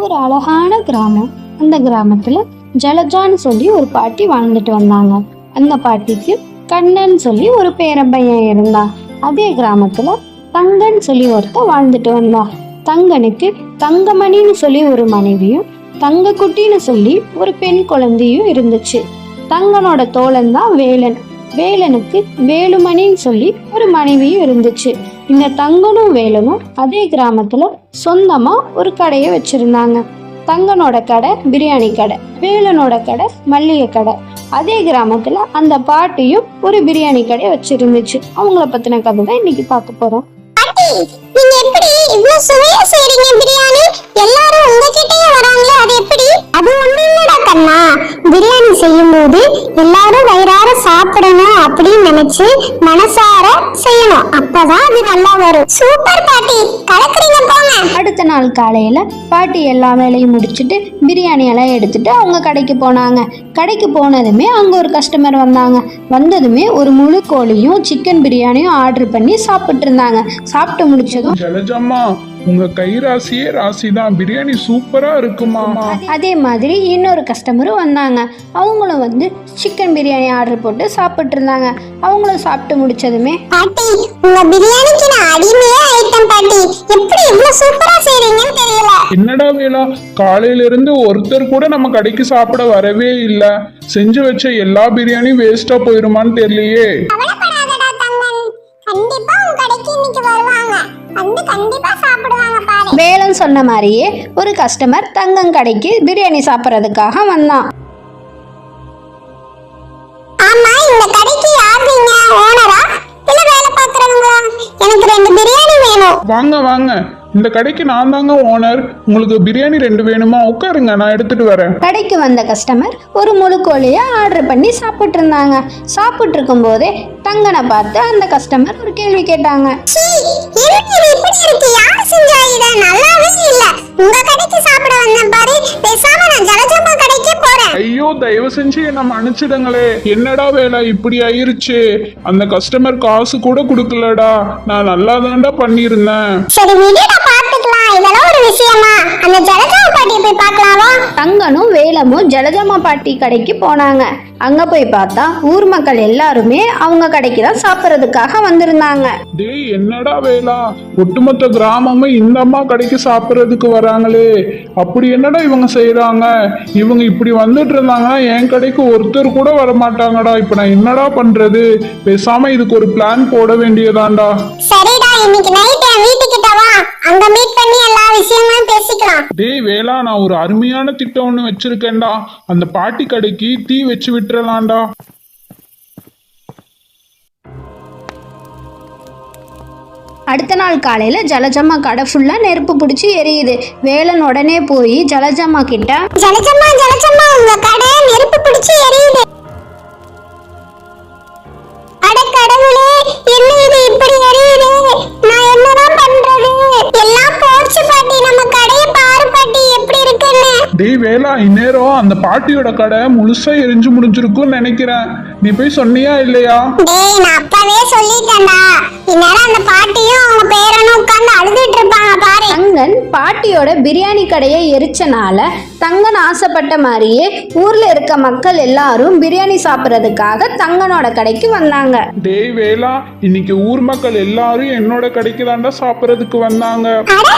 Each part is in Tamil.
ஒரு அழகான கிராமம். அந்த கிராமத்துல ஜலஜான்னு சொல்லி ஒரு பாட்டி வாழ்ந்துட்டு வந்தாங்க. அந்த பாட்டிக்கு கண்ணன் சொல்லி ஒரு பேரப்பையன் இருந்தான். அதே கிராமத்துல தங்கன் சொல்லி ஒருத்த வாழ்ந்துட்டு வந்தான். தங்கனுக்கு தங்கமணின்னு சொல்லி ஒரு மனைவியும் தங்கக்குட்டின்னு சொல்லி ஒரு பெண் குழந்தையும் இருந்துச்சு. தங்கனோட தோழன் தான் வேலன். வேலனுக்கு வேலுமணின்னு சொல்லி ஒரு மனைவியும் இருந்துச்சு. இந்த தங்கனும் வேலனும் அதே கிராமத்துல சொந்தமா ஒரு கடையை வச்சிருந்தாங்க. தங்கனோட கடை பிரியாணி கடை வேலனோட கடை மல்லிகை கடை. அதே கிராமத்துல அந்த பாட்டியும் ஒரு பிரியாணி கடை வச்சிருந்துச்சு. அவங்கள பத்தின கதை தான் இன்னைக்கு பார்க்க போறோம். நீங்க எப்படி இவ்வளவு சுவையா செய்றீங்க பிரியாணி? எல்லாரும் உங்ககிட்டயே வராங்களே அது எப்படி? அது ஒண்ணு இல்லடா கண்ணா. பிரியாணி செய்யும்போது எல்லாரும் வயிறார சாப்பிடணும் அப்படின்னு நினைச்சு மனசார செய்யணும். அப்பதான் அது நல்லா வரும். சூப்பர் பாட்டி. கலக்குறீங்க போங்க. அடுத்த நாள் காலையில பாட்டி எல்லா வேலையும் முடிச்சுட்டு பிரியாணி எல்லாம் எடுத்துட்டு அவங்க கடைக்கு போனாங்க. கடைக்கு போனதுமே அங்க ஒரு கஸ்டமர் வந்தாங்க. வந்ததுமே ஒரு முழு கோழியும் சிக்கன் பிரியாணியும் ஆர்டர் பண்ணி சாப்பிட்டு இருந்தாங்க. சாப்பிட்டு முடிச்சதும் ஜலஜம்மா உங்க கை ராசியே ராசி தான் பிரியாணி சூப்பரா இருக்குமா? அதே மாதிரி இன்னொரு கஸ்டமரும் வந்தாங்க. அவங்களும் வந்து சிக்கன் பிரியாணி ஆர்டர் போட்டு சாப்பிட்டு இருந்தாங்க அவங்களும் சாப்பிட்டு முடிச்சதுமே. பாட்டி உங்க பிரியாணிக்கு நான் அடிமையே ஆயிட்டேன் பாட்டி. எப்படி இவ்ளோ சூப்பரா செய்றீங்கன்னு தெரியல. என்னடா வேலா? காலையில இருந்து ஒருத்தர் கூட நம்ம கடைக்கு சாப்பிட வரவே இல்ல. செஞ்சு வச்ச எல்லா பிரியாணியும் வேஸ்டா போயிருமான்னு தெரியலையே. கண்டிப்பா வேலன் சொன்ன மாதிரியே ஒரு கஸ்டமர் தங்கம் கடைக்கு பிரியாணி சாப்பிட்றதுக்காக வந்தான். ஆமா இந்த கடைக்கு யார் நீங்க ஓனரா இல்ல வேலை பாக்குறவங்களா எனக்கு ரெண்டு பிரியாணி வேணும். வாங்க வாங்க. இந்த கடைக்கு நான் தாங்க ஓனர் உங்களுக்கு பிரியாணி ரெண்டு வேணுமா? உட்காருங்க நான் எடுத்துட்டு வரேன். கடைக்கு வந்த கஸ்டமர் ஒரு முழு கோழியை ஆர்டர் பண்ணி சாப்பிட்டு இருந்தாங்க சாப்பிட்டு இருக்கும்போதே தங்கனை பார்த்து அந்த கஸ்டமர் ஒரு கேள்வி கேட்டாங்க. சீ, என்ன இது இப்படி இருக்கு. யார் செஞ்சா இத? நல்லாவே இல்ல. உங்க கடைக்கு சாப்பிட வந்தேன் பாரு. பேசாம நான் ஜலஜம்மா கடைக்கே போறேன். ஐயோ தயவு செஞ்சு என்ன மன்னிச்சிடுங்களே. என்னடா வேலை இப்படி ஆயிருச்சு? அந்த கஸ்டமர் காசு கூட கொடுக்கலடா. நான் நல்லா தான்டா பண்ணியிருந்தேன் ஒரு விஷயமா அந்த ஜலஜம்மா பாட்டியை போய் பார்க்கலாமா? தங்கனும் வேலமும் ஜலஜம்மா பாட்டி கடைக்கு போனாங்க. அங்க போய் பார்த்தா ஊர் மக்கள் எல்லாருமே அவங்க கடைக்கு தான் சாப்பிட்றதுக்காக வந்திருந்தாங்க. டேய் என்னடா வேலா? ஒட்டுமொத்த கிராமமும் இந்த அம்மா கடைக்கு சாப்பிட்றதுக்கு வராங்களே. அப்படி என்னடா இவங்க செய்றாங்க? இவங்க இப்படி வந்துட்டு இருந்தாங்கன்னா என் கடைக்கு ஒருத்தர் கூட வர மாட்டாங்கடா இப்ப நான் என்னடா பண்றது? பேசாம இதுக்கு ஒரு பிளான் போட வேண்டியதாண்டா சரிடா இன்னைக்கு நைட் என் வீட்டுக்கிட்ட வா. அங்க மீட் பண்ணி எல்லா விஷயங்களும் பேசிக்கலாம். டேய் வேலா நான் ஒரு அருமையான திட்டம் ஒன்று வச்சிருக்கேன்டா. அந்த பாட்டி கடைக்கு தீ வச்சு விட்டுறலாம்டா. அடுத்த நாள் காலையில ஜலஜம்மா கடை ஃபுல்லா நெருப்பு பிடிச்சி எரியுது. வேலன் உடனே போய் ஜலஜம்மா கிட்ட ஜலஜம்மா ஜலஜம்மா உங்க கடை நெருப்பு பிடிச்சு எரியுது. அட கடவுளே என்ன வேலா இந்நேரம் அந்த பாட்டியோட கடை முழுசா எரிஞ்சு முடிஞ்சிருக்கும்னு நினைக்கிறேன். நீ போய் சொன்னியா இல்லையா? டேய் நான் அப்பவே சொல்லிட்டேன்டா. இந்நேரம் அந்த பாட்டியும் அவங்க பேரனும் உட்கார்ந்து அழுதுட்டு இருப்பாங்க பாரு. தங்கன் பாட்டியோட பிரியாணி கடையை எரிச்சனால தங்கன் ஆசைப்பட்ட மாதிரியே ஊர்ல இருக்க மக்கள் எல்லாரும் பிரியாணி சாப்பிட்றதுக்காக தங்கனோட கடைக்கு வந்தாங்க. டேய் வேலா இன்னைக்கு ஊர் மக்கள் எல்லாரும் என்னோட கடைக்கு தாண்டா சாப்பிட்றதுக்கு வந்தாங்க. அட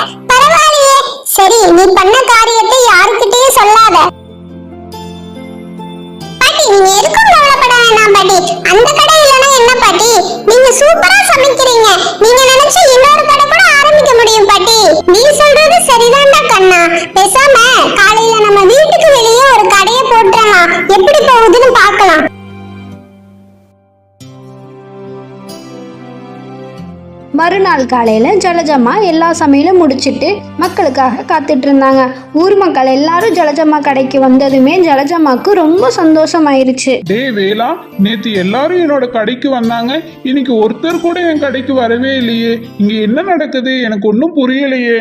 சரி நீ பண்ண காரியத்தை யாருக்கிட்டயே சொல்லாத. பாட்டி நீங்க எதுக்கும் கவலைப்பட வேணாம் பாட்டி? அந்த கடை இல்லனா என்ன பாட்டி? நீங்க சூப்பரா சமைக்கிறீங்க. நீங்க நினைச்ச இன்னொரு கடை கூட ஆரம்பிக்க முடியும் பாட்டி. நீ சொல்றது சரிதான்டா கண்ணா. பேசாம காலையில நம்ம வீட்டுக்கு வெளியே ஒரு கடையை போட்டுறலாம். எப்படி போகுதுன்னு பார்க்கலாம். மறுநாள் காலையில ஜலஜம்மா எல்லா சமையலும் முடிச்சிட்டு மக்களுக்காக காத்துட்டு இருந்தாங்க. ஊர் மக்கள் எல்லாரும் ஜலஜம்மா கடைக்கு வந்ததுமே ஜலஜம்மாக்கு ரொம்ப சந்தோஷமாயிருச்சு. டேய் வேலா நேத்து எல்லாரும் என்னோட கடைக்கு வந்தாங்க. இன்னைக்கு ஒருத்தர் கூட என் கடைக்கு வரவே இல்லையே. இங்க என்ன நடக்குது? எனக்கு ஒன்றும் புரியலையே.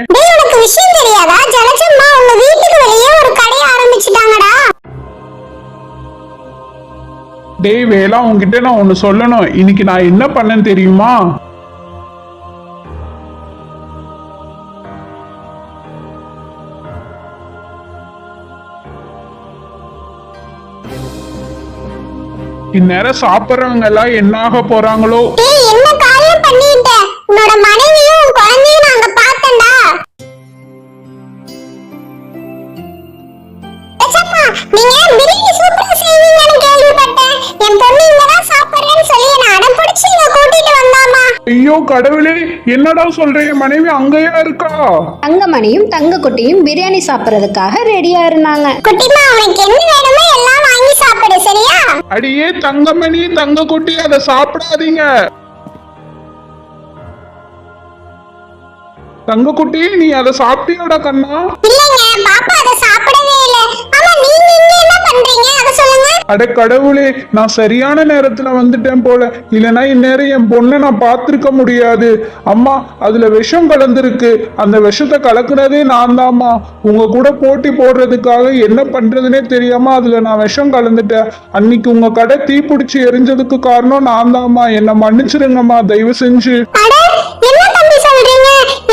விஷயம் தெரியாதா? ஜலஜம்மா உங்க வீட்டுக்கு வெளியே ஒரு கடையை ஆரம்பிச்சிட்டாங்கடா. டேய் வேலா உன்கிட்ட நான் ஒன்று சொல்லணும். இன்னைக்கு நான் என்ன பண்ணேன்னு தெரியுமா? இந்நேரம் சாப்பிட்றவங்க எல்லாம் என்ன ஆக போறாங்களோ? ஏய் என்ன காரியம் பண்ணிட்ட? உன்னோட மனைவியும் உன் குழந்தையும் நான் அங்க பார்த்தேன்டா. லட்சம்மா, நீங்க பிரியாணி சூப்பரா செய்வீங்கன்னு கேள்விப்பட்டேன். என் பொண்ணு இங்கதான் சாப்பிடுறேன்னு சொல்லி என்ன அடம் பிடிச்சு இங்க கூட்டிட்டு வந்தாமா? ஐயோ கடவுளே என்னடா சொல்றீங்க மனைவி அங்கேயா இருக்கா? தங்கமணியும் தங்கக்குட்டியும் பிரியாணி சாப்பிட்றதுக்காக ரெடியா இருந்தாங்க. குட்டிமா உனக்கு என்ன வேணுமோ எல்லாம் சரியா? அடியே தங்கமணி தங்க குட்டி அதை சாப்பிடாதீங்க. தங்க குட்டி நீ அதை சாப்பிட்டியாடா கண்ணா? இல்லைங்க பாப்பா அதை சாப்பிடவே இல்ல. ஆமா நீங்க இங்க என்ன பண்றீங்க? அதை அட கடவுளே நான் சரியான நேரத்துல வந்துட்டேன் போல. இல்லைன்னா இந்நேரம் என் பொண்ணை நான் பார்த்துருக்க முடியாது. அம்மா அதுல விஷம் கலந்துருக்கு. அந்த விஷத்தை கலக்குனதே நான் தாம்மா. உங்க கூட போட்டி போடுறதுக்காக என்ன பண்றதுனே தெரியாம அதுல நான் விஷம் கலந்துட்டேன். அன்னைக்கு உங்க கடை தீப்பிடிச்சு எரிஞ்சதுக்கு காரணம் நான் தாம்மா. என்னை மன்னிச்சிருங்கம்மா தயவு செஞ்சு.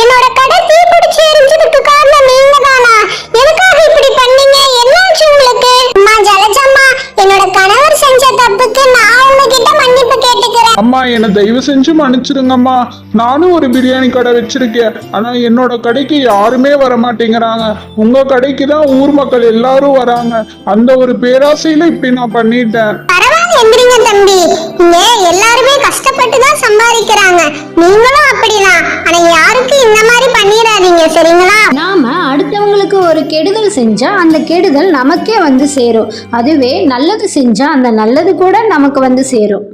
என்னோட கடை தீ பிடிச்சு எரிஞ்சதுக்கு காரணம் நீங்க தானா எதுக்காக இப்படி பண்ணீங்க என்னாச்சு உங்களுக்கு அம்மா ஜலஜம்மா என்னோட கணவர் செஞ்ச தப்புக்கு நான் உங்ககிட்ட மன்னிப்பு கேட்டுக்கிறேன் அம்மா என்னை தயவு செஞ்சு மன்னிச்சிருங்கம்மா நானும் ஒரு பிரியாணி கடை வச்சிருக்கேன். ஆனா என்னோட கடைக்கு யாருமே வர மாட்டேங்கிறாங்க உங்க கடைக்கு தான் ஊர் மக்கள் எல்லாரும் வராங்க. அந்த ஒரு பேராசையில இப்படி நான் பண்ணிட்டேன். எந்திரிங்க தம்பி. இங்க எல்லாருமே கஷ்டப்பட்டு தான் சம்பாதிக்கிறாங்க. நீங்களும் அப்படிதான் ஆனா யாருக்கும் இந்த மாதிரி பண்ணிடாதீங்க சரிங்களா? நாம அடுத்தவங்களுக்கு ஒரு கெடுதல் செஞ்சா அந்த கெடுதல் நமக்கே வந்து சேரும். அதுவே நல்லது செஞ்சா அந்த நல்லது கூட நமக்கு வந்து சேரும்.